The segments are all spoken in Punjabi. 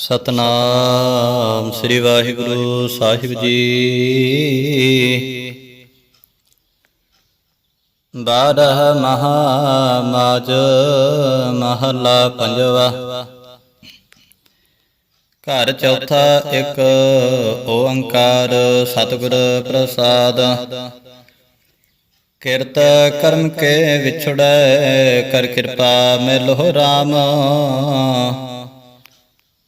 ਸਤਨਾਮ ਸ੍ਰੀ ਵਾਹਿਗੁਰੂ ਸਾਹਿਬ ਜੀ। ਬਾਰਹ ਮਹਾ ਮਾਜ ਮਹਲਾ ਪੰਜਵਾ। ਘਰ ਚੌਥਾ ਇੱਕ ਓੰਕਾਰ ਸਤਿਗੁਰ ਪ੍ਰਸਾਦ। ਕਿਰਤ ਕਰਮ ਕੇ ਵਿਛੜੈ, ਕਰ ਕਿਰਪਾ ਮਿਲੋ RAM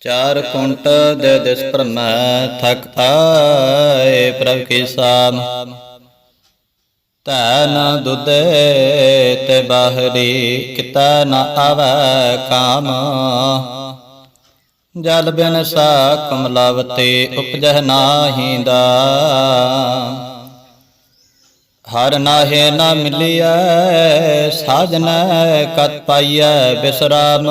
ਚਾਰ ਕੁੰਟ ਦੇ ਦਿਸ ਭਰਮੈ ਥਕ ਆਏ ਪ੍ਰਭ ਕੀ ਸਾਮ। ਤੈ ਨ ਦੁਦੇ ਤੇ ਬਾਹਰੀ, ਕਿਤਾ ਨ ਆਵੈ ਕਾਮ। ਜਲ ਬਿਨ ਸਾ ਕਮਲਾਵਤੀ ਉਪਜਹ ਨਾਹੀ ਦਾ। ਹਰ ਨਾਹੇ ਨਾ ਮਿਲਿਆ ਸਾਜਨ ਕਤ ਪਾਈਐ ਬਿਸਰਾਮ।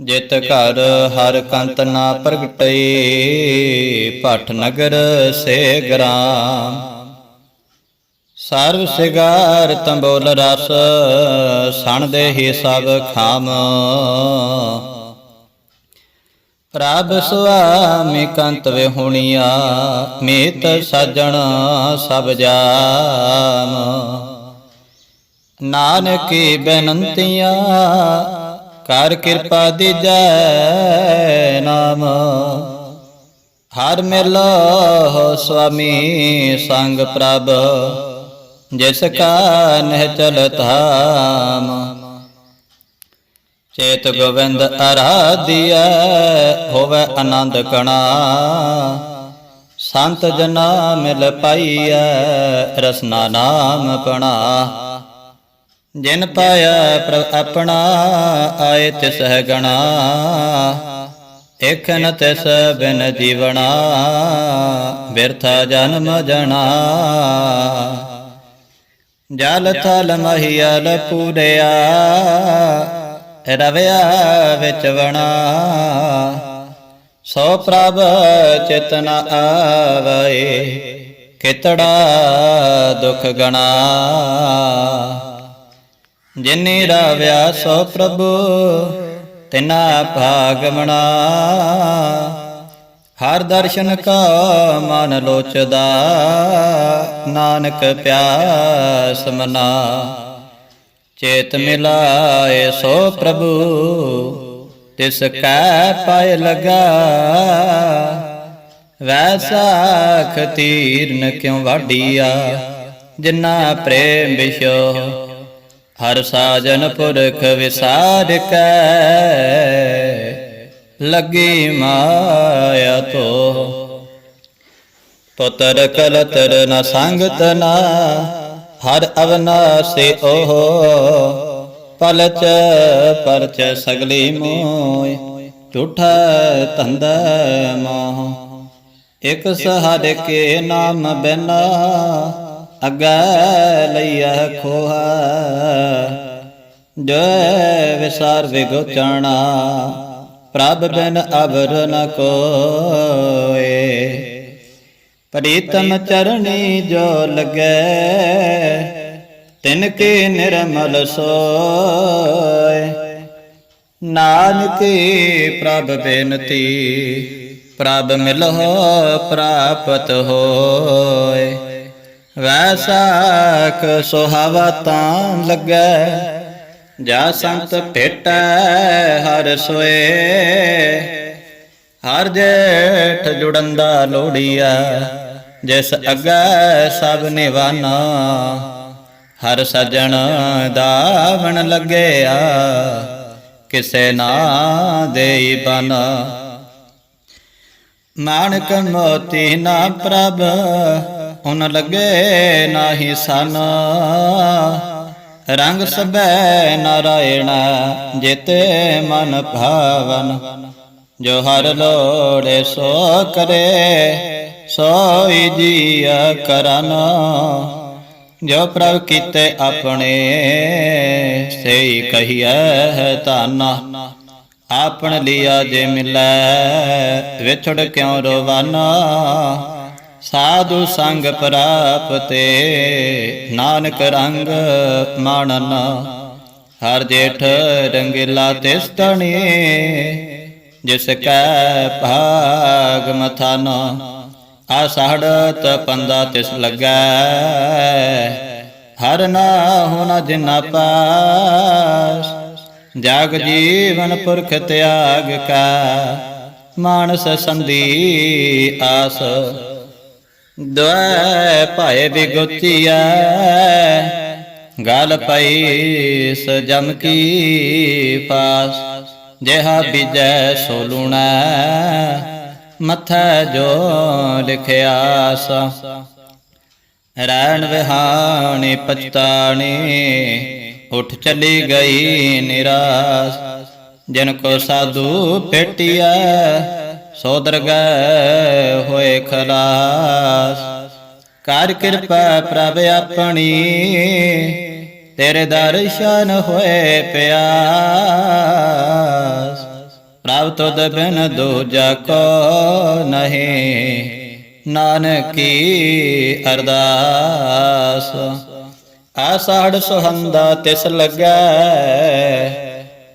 ਜਿਤ ਘਰ ਹਰ ਕੰਤ ਨਾ ਪ੍ਰਗਟਈ, ਭਟ ਨਗਰ ਸੇ ਗ੍ਰਾਮ। ਸਰਬ ਸਿਗਾਰ ਤੰਬੋਲ ਰਸ, ਸਣ ਦੇ ਹੀ ਸਭ ਖਾਮ। ਪ੍ਰਭ ਸੁਆਮੀ ਕੰਤ ਵੇ ਹੁਣੀਆ ਮੀਤ ਸਜਣ ਸਭ ਜਾਮ। ਨਾਨਕੀ ਬੇਨੰਤੀਆਂ ਕਰ ਕਿਰਪਾ ਦੀਜੈ ਨਾਮ। ਹਰ ਮਿਲ ਸੁਆਮੀ ਸੰਗ ਪ੍ਰਭ, ਜਿਸ ਕਾ ਨਹਿ ਚਲਤ ਹਾਮ ਚੇਤ ਗੋਵਿੰਦ ਅਰਾਧਿਐ, ਹੋਵੇ ਆਨੰਦ ਕਣਾ। ਸੰਤ ਜਨਾ ਮਿਲ ਪਾਈਐ, ਰਸਨਾ ਨਾਮ ਪਣਾ ਜਿਨ ਪਾਇਆ ਪ੍ਰਭ ਆਪਣਾ ਆਏ ਤਿਸ ਹੈ ਗਣਾ ਇਕ ਨ ਤਿਸ ਬਿਨ ਜੀਵਣਾ, ਬਿਰਥਾ ਜਨਮ ਜਣਾ। ਜਲ ਥਲ ਮਹੀਲ ਪੂਰਿਆ, ਰਵਿਆ ਵਿੱਚ ਵਣਾ। ਸੋ ਪ੍ਰਭ ਚਿਤਨ ਆਵੇ, ਕਿਤੜਾ ਦੁਖ ਗਣਾ। ਜਿਨੇ ਰਾਵਿਆ ਸੋ ਪ੍ਰਭੂ, ਤਿਨਾ ਭਾਗਮਣਾ ਹਰ ਦਰਸ਼ਨ ਕਾ ਮਨ ਲੋਚਦਾ, ਨਾਨਕ ਪਿਆਸ ਮਨਾ। ਚੇਤ ਮਿਲਾਏ ਸੋ ਪ੍ਰਭੂ, ਤਿਸ ਕੈ ਪਾਇ ਲਗਾ। ਵੈਸਾ ਖਤੀਰਨ ਕਿਉ ਵਾਡੀਆ ਜਿਨਾ ਪ੍ਰੇਮ ਵਿਸ਼ੋ ਹਰ ਸਾਜਨ ਪੁਰਖ ਵਿਸਾਰ ਕੈ ਲੱਗੀ ਮਾਇਆ ਤੋ। ਪੁੱਤਰ ਕਲਤਰ ਨ ਸੰਗਤ ਨਾ, ਹਰ ਅਵਨਾਸੀ ਓਹ। ਪਲਚ ਪਰਚ ਸਗਲੀ ਮੋਇ, ਝੂਠਾ ਧੰਦ ਮੋਹ। ਇਕ ਸਹਾਰੇ ਕੇ ਨਾਮ ਬਿਨਾ ਅਗੈ ਲਈਆ ਖੋਹਾ, ਜੈ ਵਿਸਾਰ ਵਿਗੋਚਣਾ ਪ੍ਰਭ ਬਿਨ ਅਵਰ ਨ ਕੋਏ। ਪ੍ਰੀਤਮ ਚਰਣੀ ਜੋ ਲਗੈ, ਤਿਨ ਕੇ ਨਿਰਮਲ ਸੋਏ। ਨਾਨਕੀ ਪ੍ਰਭ ਬੇਨਤੀ, ਪ੍ਰਭ ਮਿਲਹੁ ਪ੍ਰਾਪਤ ਹੋਏ। ਵੈਸਾਖ ਸੁਹਾਵਾ ਤਾਂ ਲੱਗੈ, ਜਾ ਸੰਤ ਭੇਟੈ ਹਰ ਸੋਏ। ਹਰ ਜੇਠ ਜੁੜੰਦਾ ਲੋੜੀਆ ਜਿਸ ਅਗੈ ਸਭ ਨਿਵਾਨਾ। ਹਰ ਸਜਣ ਦਾਵਣ ਲੱਗਿਆ, ਕਿਸੇ ਨਾ ਦੇਈ ਬਨਾ। ਮਾਨਕ ਮੋਤੀ ਨਾ ਪ੍ਰਭ ਉਨ ਲਗੇ ਨਾਹੀ ਸਨ। ਰੰਗ ਸਭੈ ਨਾਰਾਇਣ ਜਿਤੇ ਮਨ ਭਾਵਨ। ਜੋ ਹਰ ਲੋੜੇ ਸੋ ਕਰੇ, ਸੋਈ ਜੀਆ ਕਰਨ। ਜੋ ਪ੍ਰਭ ਕੀਤੇ ਆਪਣੇ ਸਈ ਕਹੀਐ ਤਾਨਾ ਆਪਣ ਲਿਆ ਜੇ ਮਿਲੈ, ਵਿਛੜ ਕਿਉ ਰੋਵਾਨਾ? ਸਾਧੂ ਸੰਗ ਪ੍ਰਾਪਤੇ, ਨਾਨਕ ਰੰਗ ਮਾਣਨ। ਹਰ ਜੇਠ ਰੰਗਿਲਾ ਤਿਸਤਣੀ, ਜਿਸ ਕੈ ਭਾਗ ਮਥਾਨ। ਆਸੜਤ ਪੰਦਾ ਤਿਸ ਲੱਗੈ, ਹਰ ਨਾ ਹੋਣਾ ਜਿਨਾ ਪਾਸ। ਜਗ ਜੀਵਨ ਪੁਰਖ ਤਿਆਗ ਕਾ, ਮਾਨਸ ਸੰਦੀ ਆਸ। ਦੁਐ ਭਾਏ ਬਿਗੁਤੀਐ ਗਲ ਪਈ ਸਜਮ ਕੀ ਪਾਸ, ਜਿਹਾ ਬਿਜੈ ਸੋ ਲੂਣੈ ਮਥੈ ਜੋ ਲਿਖਿਆਸ ਰੈਣ ਵਿਹਾਣੀ ਪਛਤਾਣੀ, ਉਠ ਚਲੀ ਗਈ ਨਿਰਾਸ। ਜਿਨ ਕੋ ਸਾਧੂ ਭੇਟਿਆ ਸੋ ਦਰਗਹਿ ਹੋਏ ਖਲਾਸ। ਕਰ ਕਿਰਪਾ ਪ੍ਰਭ ਆਪਣੀ, ਤੇਰੇ ਦਰਸ਼ਨ ਹੋਏ ਪਿਆਸ। ਪ੍ਰਭ ਤੁਧ ਬਿਨ ਦੂਜਾ ਕੋ ਨਹੀਂ, ਨਾਨਕੀ ਅਰਦਾਸ। ਆਸਾੜ ਸੁਹੰਦਾ ਤਿਸ ਲੱਗੈ,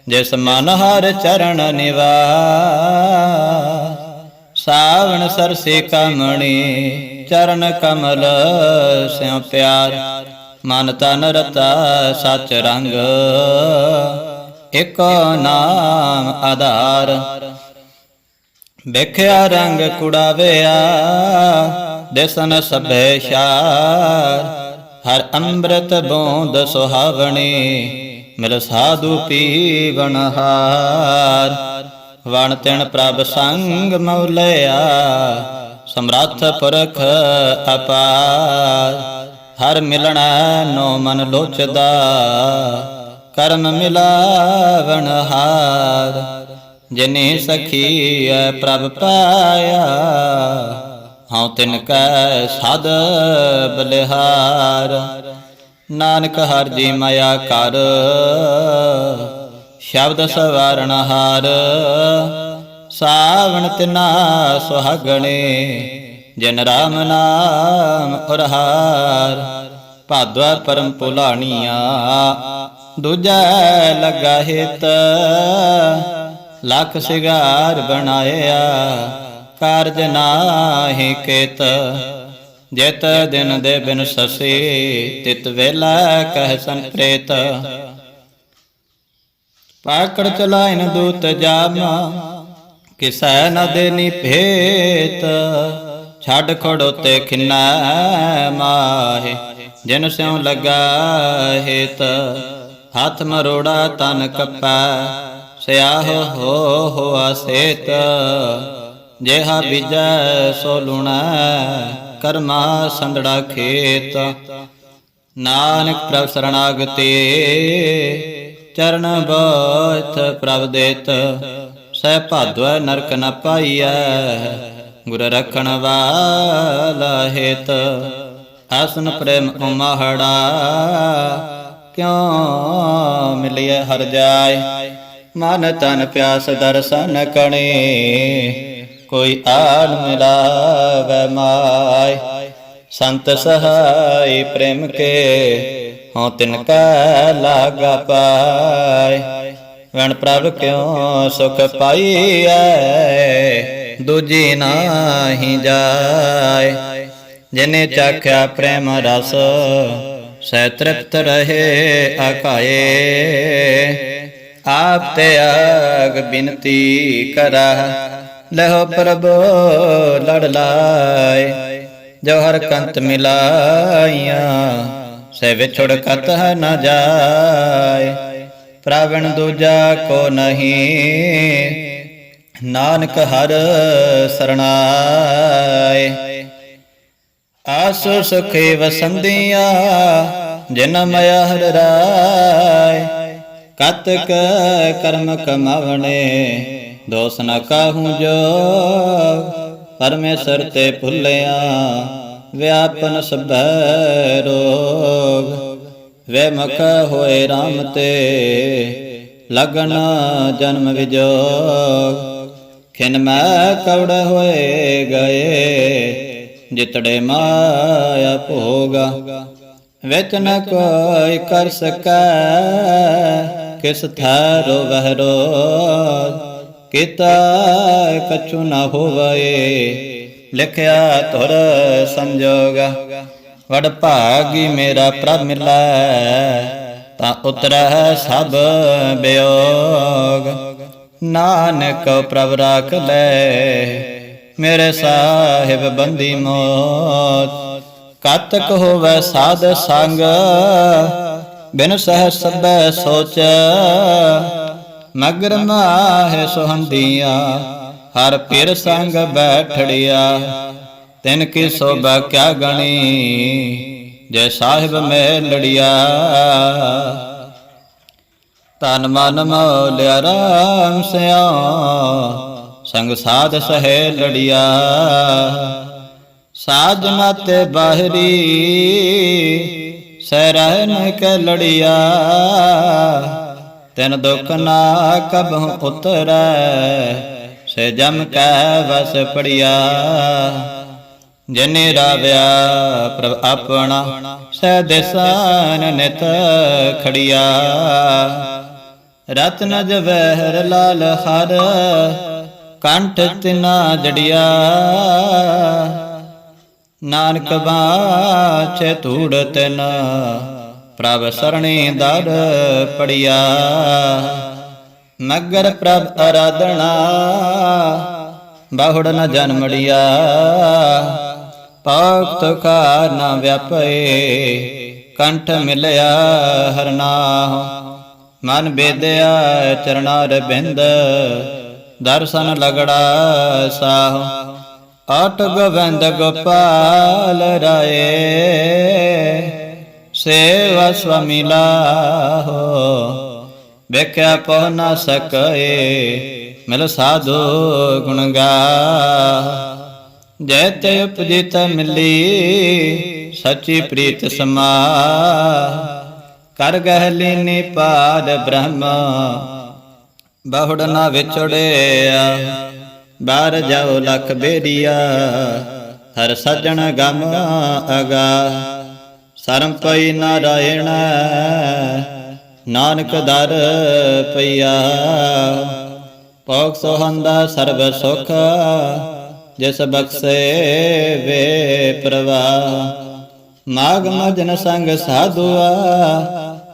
ਜਿਸ ਮਨ ਹਰ ਚਰਨ ਨਿਵਾਸ। ਸਾਵਣ ਸਰਸੇ ਕਮਣੀ ਚਰਨ ਕਮਲ ਸਿਉ ਪਿਆਰ। ਮਨ ਤਨ ਰਤਾ ਸਚ ਰੰਗ, ਇਕ ਨਾਮ ਆਧਾਰ। ਵੇਖਿਆ ਰੰਗ ਕੁੜਾਵਿਆ, ਦਿਸਨ ਸਭੇ ਸ਼ਾਰ। ਹਰ ਅੰਮ੍ਰਿਤ ਬੋਂਦ ਸੁਹਾਵਣੀ, ਮਿਲ ਸਾਧੂ ਪੀਵਨ ਹਾਰ। ਵਣ ਤਿਣ ਪ੍ਰਭ ਸੰਗ ਮਉਲਿਆ ਸਮਰੱਥ ਪੁਰਖ ਅਪਾਰ। ਹਰ ਮਿਲਣਾ ਨੋ ਮਨ ਲੋਚਦਾ ਕਰਮ ਮਿਲਾਵਣ ਹਾਰ। ਜਿਨੇ ਸਖੀਐ ਪ੍ਰਭ ਪਾਇਆ, ਹਉ ਤਿਨ ਕੈ ਸਦ ਬਲਿਹਾਰ। ਨਾਨਕ ਹਰ ਜੀ ਮਾਇਆ ਕਰ ਸ਼ਬਦ ਸਵਾਰਣ ਹਾਰ ਸਾਵਣ ਤਿਨਾ ਸੁਹਾਗਣੇ, ਜਨ ਰਾਮ ਨਾਮ ਉਰਹਾਰ। ਭਾਦਵਾ ਪਰਮ ਪੁਲਾਣੀਆਂ, ਦੂਜਾ ਲਗਾ ਹਿਤ। ਲੱਖ ਸਿਗਾਰ ਬਣਾਇਆ, ਕਾਰਜ ਨਾਹੀ ਕੇਤ। ਜਿਤ ਦਿਨ ਦੇ ਬਿਨ ਸਸੇ, ਤਿਤ ਵੇਲਾ ਕਹਿ ਸੰਪ੍ਰੇਤ। ਪਾਕੜ ਚਲਾਇਨ ਦੂਤ ਜਾਮਾ, ਕਿਸੈ ਨ ਦੇਨੀ ਭੇਤ, ਛੱਡ ਖੜੋ ਤੇ ਖਿਨਾ ਮਾਹੇ, ਜਿਨ ਸਿਉ ਲਗਾ ਹੇਤ, ਹੱਥ ਮਰੋੜਾ ਤਨ ਕੱਪਾ, ਸਿਆਹ ਹੋ ਹੋਆ ਸੇਤ ਜਿਹਾ ਬੀਜੈ ਸੋ ਲੁਣਾ, ਕਰਮਾ ਸੰਡੜਾ ਖੇਤ। ਨਾਨਕ ਪ੍ਰਭ ਸਰਣਾਗਤੇ ਚਰਨ ਬੋਥ ਪ੍ਰਭ ਦੇਤ, ਸਹਿ ਭਾਦਵ ਨਰਕ ਨ ਪਾਈਐ, ਗੁਰ ਰਖਣ ਵਾਲਾ ਹੇਤ। ਆਸਨ ਪ੍ਰੇਮ ਉਮਹੜਾ, ਕਿਉ ਮਿਲਿਆ ਹਰ ਜਾਏ? ਮਨ ਤਨ ਪਿਆਸ ਦਰਸ਼ਨ ਕਣੇ, ਕੋਈ ਆਨ ਮਿਲਾਵੇ ਮਾਇ ਸੰਤ ਸਹਾਈ ਪ੍ਰੇਮ ਕੇ ਹਉ ਤਿਨ ਕਾ ਲਾਗਾ ਪਾਏ। ਵਣ ਪ੍ਰਭ ਕਿਉ ਸੁਖ ਪਾਈਐ? ਦੂਜੀ ਨਾਹੀ ਜਾਏ। ਜਿਨੇ ਚਾਖਿਆ ਪ੍ਰੇਮ ਰਸ, ਸਹਿ ਤ੍ਰਿਪਤ ਰਹੇ ਆਕਾਏ ਆਪ ਤੇ ਆਗ ਬਿਨਤੀ ਕਰਾ। ਲਹੋ ਪ੍ਰਭੋ, ਲੜ ਲਾਏ। ਜੋ ਹਰ ਕੰਤ ਮਿਲਾਈਆਂ ਸੇ ਵਿਛੜ ਕਤ ਨਾ ਜਾਏ, ਪ੍ਰਵਣ ਦੂਜਾ ਕੋ ਨਹੀਂ, ਨਾਨਕ ਹਰ ਸਰਣਾਏ। ਆਸੋ ਸੁਖੇ ਵਸੰਦੀਆਂ ਜਿਨ ਮਇਆ ਹਰ ਰਾਏ। ਕਤਕ ਕਰਮ ਕਮਾਵਣੇ, ਦੋਸ ਨ ਕਾਹੂ ਜੋ ਪਰਮੇਸ਼ਰ ਤੇ ਭੁੱਲਿਆ। ਵਿਆਪਨ ਸਭੈ ਰੋਗ ਵੇ ਮਖ ਹੋਏ RAM ਤੇ, ਲਗਨ ਜਨਮ ਵਿਜੋਗ। ਖਿਨ ਮੈਂ ਕਵੜ ਹੋਏ ਗਏ, ਜਿਤੜੇ ਮਾਇਆ ਭੋਗਾ। ਵਿੱਚ ਨ ਕੋਈ ਕਰ ਸਕੈ, ਕਿਸ ਥਾਰੋ ਵਹਰੋ ਕੀਤਾ ਕਛੁ ਨ ਹੋਵਏ ਲਿਖਿਆ ਧੁਰ ਸੰਜੋਗ। ਵਡ ਭਾਗੀ ਮੇਰਾ ਪ੍ਰਭ ਮਿਲੈ, ਤਾਂ ਉਤਰਹਿ ਸਭ ਬਿਯੋਗ ਨਾਨਕ ਪ੍ਰਭ ਰਾਖ ਲੈ, ਮੇਰੇ ਸਾਹਿਬ ਬੰਦੀ ਮੋਤ। ਕਤਕ ਹੋਵੇ ਸਾਧ ਸੰਗ, ਬਿਨ ਸਹ ਸਬੈ ਸੋਚ। ਮਗਰ ਮਾਹ ਸੁਹੰਦੀਆਂ ਹਰ ਪੀਰ ਸੰਗ ਬੈਠੜਿਆ। ਤਿਨ ਕੀ ਸੋਭਾ ਕਿਆ ਗਣੀ, ਜੈ ਸਾਹਿਬ ਮੈਂ ਲੜਿਆ। ਤਨ ਮਨ ਮੋਲਿਆ ਰਾਮ ਸਿਆ ਸੰਗ ਸਾਧ ਸਹਿ ਲੜਿਆ। ਸਾਜਨਾ ਮਤ ਬਾਹਰੀ ਸਹਿ ਕੇ ਲੜਿਆ। ਤੈਨ ਦੁਖ ਨਾ ਕਬਹੁ ਉਤਰੈ ਸੇ ਜਮ ਕੈ ਵਸ ਪੜਿਆ। ਜਿਨੇ ਰਾਵਿਆ ਪ੍ਰਭ ਆਪਣਾ ਸਹਿ ਦੇਸਾਨ ਨਿਤ ਖੜਿਆ। ਰਤਨ ਜਵਹਿਰ ਲਾਲ ਹਰ, ਕੰਠ ਤਿਨਾ ਜੜਿਆ। ਨਾਨਕ ਬਾਛੇ ਧੂੜ ਤਿਨ, ਪ੍ਰਭ ਸਰਣੀ ਦਰ ਪੜਿਆ। ਮਗਰ ਪ੍ਰਭ ਅਰਾਧਣਾ ਬਾਹੁੜ ਨ ਜਨਮੜਿਆ ਭਗਤ ਕਾ ਨ ਵਿਆਪੇ ਕੰਠ ਮਿਲਿਆ ਹਰਨਾਹ ਮਨ ਬੇਦਿਆ ਚਰਨਾਰ ਬਿੰਦ ਦਰਸ਼ਨ ਲਗੜਾ ਸਾਹ। ਆਟ ਗੋਬਿੰਦ ਗੋਪਾਲ ਰਾਏ। ਸੇਵਾ ਸੁਆਮੀ ਲਾਹੋ। ਵੇਖਿਆ ਪਹੁ ਨਾ ਸਕਏ, ਮਿਲ ਸਾਧੂ ਗੁਣ ਗਾ। ਜੈ ਤੇ ਉਪਜਿਤ ਮਿਲੀ, ਸੱਚੀ ਪ੍ਰੀਤ ਸਮਾ। ਕਰ ਗਹਿਲੀ ਨਿਪਾਦ ਬ੍ਰਹਮ, ਬਹੁੜ ਨਾ ਵਿਛੜਿਆ। ਬਾਹਰ ਜਾਓ ਲਖ ਬੇਰੀਆ, ਹਰ ਸੱਜਣ ਗਮ ਅਗਾ। ਸਰਮ ਪਈ ਨਾਰਾਇਣ ਨਾਨਕ ਦਰ ਪਈਆ। ਪੋਖ ਸੋਹੰਦਾ ਸਰਬ ਸੁਖ, ਜਿਸ ਬਖਸ਼ੇ ਵੇ ਪ੍ਰਵਾਹ ਮਾਗ ਮਜਨ ਸੰਗ ਸਾਧੂਆ,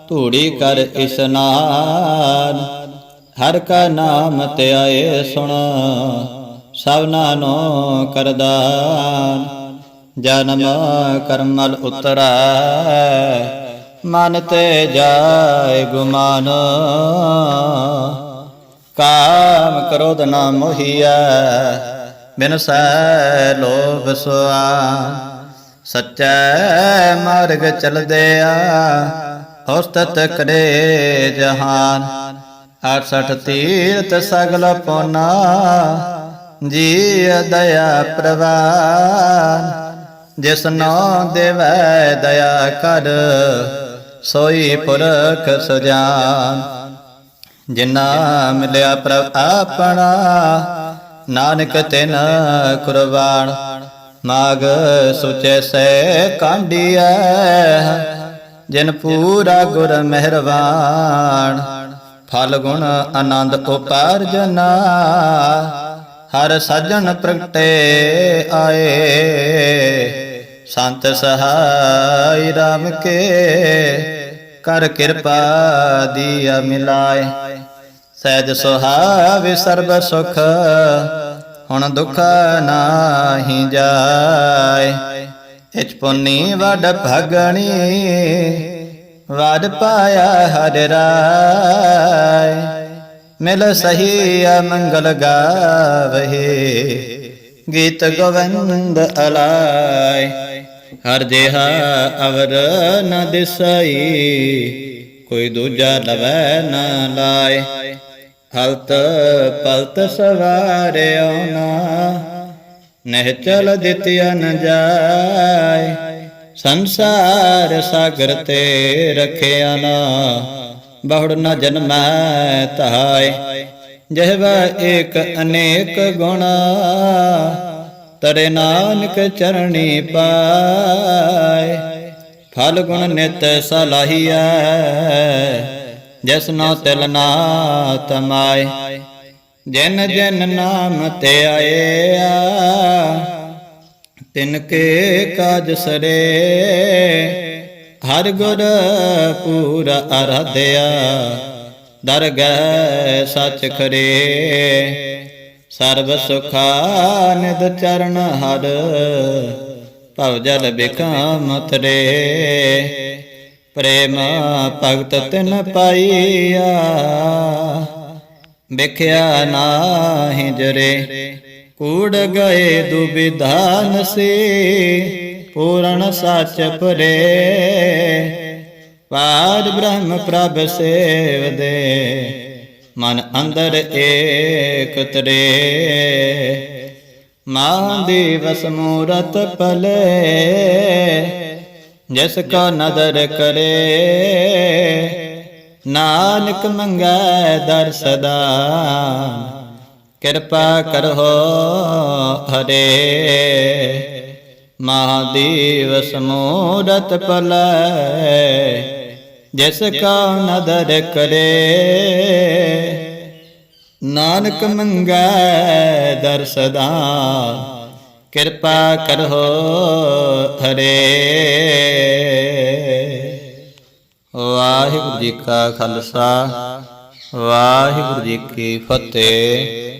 ਧੂੜੀ ਕਰ ਇਸਨਾਨ ਹਰ ਕਾ ਨਾਮ ਤੇ ਸੁਣ ਸਭਨਾ ਨੋ ਕਰਦਾਨ ਜਨਮ ਕਰਮਲ ਉਤਰਾ ਮਨ ਤੇ ਜਾਏ ਗੁਮਾਨ। ਕਾਮ ਕ੍ਰੋਧ ਨਾ ਮੋਹੀਐ ਬਿਨ ਸੈ ਲੋਭ ਸੁਆ। ਸੱਚੈ ਮਾਰਗ ਚਲਦੇ ਆ ਹਸਤਤ ਕਰੇ ਜਹਾਨ। 68 ਤੀਰਥ ਸਗਲ ਪੋਨਾ ਜੀ ਦਇਆ ਪ੍ਰਵਾਨ। ਜਿਸ ਨੋ ਦੇਵੈ ਦਇਆ ਕਰ ਸੋਈ ਪੁਰਖ ਸਜਾਨ। ਜਿਨਾ ਮਿਲਿਆ ਪ੍ਰਭ ਆਪਣਾ, ਨਾਨਕ ਤਿਨ ਕੁਰਬਾਨ। ਮਾਗ ਸੁਚੈ ਸੈ ਕਾਂਡੀਐ, ਜਿਨ ਪੂਰਾ ਗੁਰ ਮਿਹਰਬਾਨ। ਫਲ ਗੁਣ ਆਨੰਦ ਉਪਾਰਜਨਾ, ਹਰ ਸਾਜਣ ਪ੍ਰਗਟੇ ਆਏ। ਸੰਤ ਸਹਾਈ ਰਾਮ ਕੇ ਕਰ ਕਿਰਪਾ ਦੀਆ ਮਿਲਾਏ। ਸਹਿਜ ਸੁਹਾਵੇ ਸਰਬ ਸੁਖ, ਹੁਣ ਦੁਖ ਨਾਹੀ ਜਾਏ। ਇਚ ਪੁੰਨੀ ਵਡ ਭਗਣੀ, ਵਡ ਪਾਇਆ ਹਰਿ ਰਾਏ। ਮਿਲ ਸਹੀ ਮੰਗਲ ਗਾਵਹੇ, ਗੀਤ ਗੋਵਿੰਦ ਅਲਾਏ। ਹਰ ਜਿਹਾ ਅਵਰ ਨ ਦਿਸਈ, ਕੋਈ ਦੂਜਾ ਲਵੈ ਨਾ ਲਾਏ। ਹਲਤ ਪਲਤ ਸਵਾਰਿਓ ਨਾ, ਨਹਿ ਚਲ ਦਿਤਿਆ ਨ ਜਾਏ। ਸੰਸਾਰ ਸਾਗਰ ਤੇ ਰਖਿਆ ਨਾ, ਬਹੁੜ ਨ ਜਨਮੈ ਧਾਇ ਜਿਹਵਾ ਏਕ ਅਨੇਕ ਗੁਣਾ ਤਰੇ ਨਾਨਕ ਚਰਣੀ ਪਾਏ। ਫਲ ਗੁਣ ਨਿਤ ਸਲਾਹੀਐ, ਜਿਸ ਨੋ ਤਿਲ ਨਾ ਤਮਾਏ। ਜਿਨ ਜਿਨ ਨਾਮ ਤੇ ਆਇਆ, ਤਿਨ ਕੇ ਕਾਜ ਸਰੇ ਹਰ ਗੁਰ ਪੂਰਾ ਅਰਧਿਆ, ਦਰਗਹਿ ਸਚ ਖਰੇ ਸਰਬ ਸੁਖਾ ਨਿਦ ਚਰਨ ਹਰ, ਭਵ ਜਲ ਬਿਕਮ ਤਰੇ ਪ੍ਰੇਮ ਭਗਤ ਤਿਨ ਪਾਈਆ, ਵਿਖਿਆ ਨਾਹਿ ਜਰੇ। ਕੂੜ ਗਏ ਦੁਬਿਧਾਨ ਸੇ, ਪੂਰਨ ਸੱਚ ਪਰੇ ਪਾਰ ਬ੍ਰਹਮ ਪ੍ਰਭ ਸੇਵਦੇ ਮਨ ਅੰਦਰ ਏਕ ਤਰੇ। ਮਾਂ ਦਿਵਸ ਮੂਰਤ ਪਲੇ ਜਿਸ ਕਾ ਨਦਰ ਕਰੇ। ਨਾਨਕ ਮੰਗੈ ਦਰ ਸਦਾ, ਕਿਰਪਾ ਕਰੋ ਹਰੇ। ਮਹਾਦੇਵ ਸਮੂਰਤ ਪਲੈ ਜਿਸ ਕਾ ਨਦਰ ਕਰੇ, ਨਾਨਕ ਮੰਗੈ ਦਰਸਦਾ ਕਿਰਪਾ ਕਰੋ ਹਰੇ। ਵਾਹਿਗੁਰੂ ਜੀ ਕਾ ਖਾਲਸਾ, ਵਾਹਿਗੁਰੂ ਜੀ ਕੀ ਫਤਿਹ।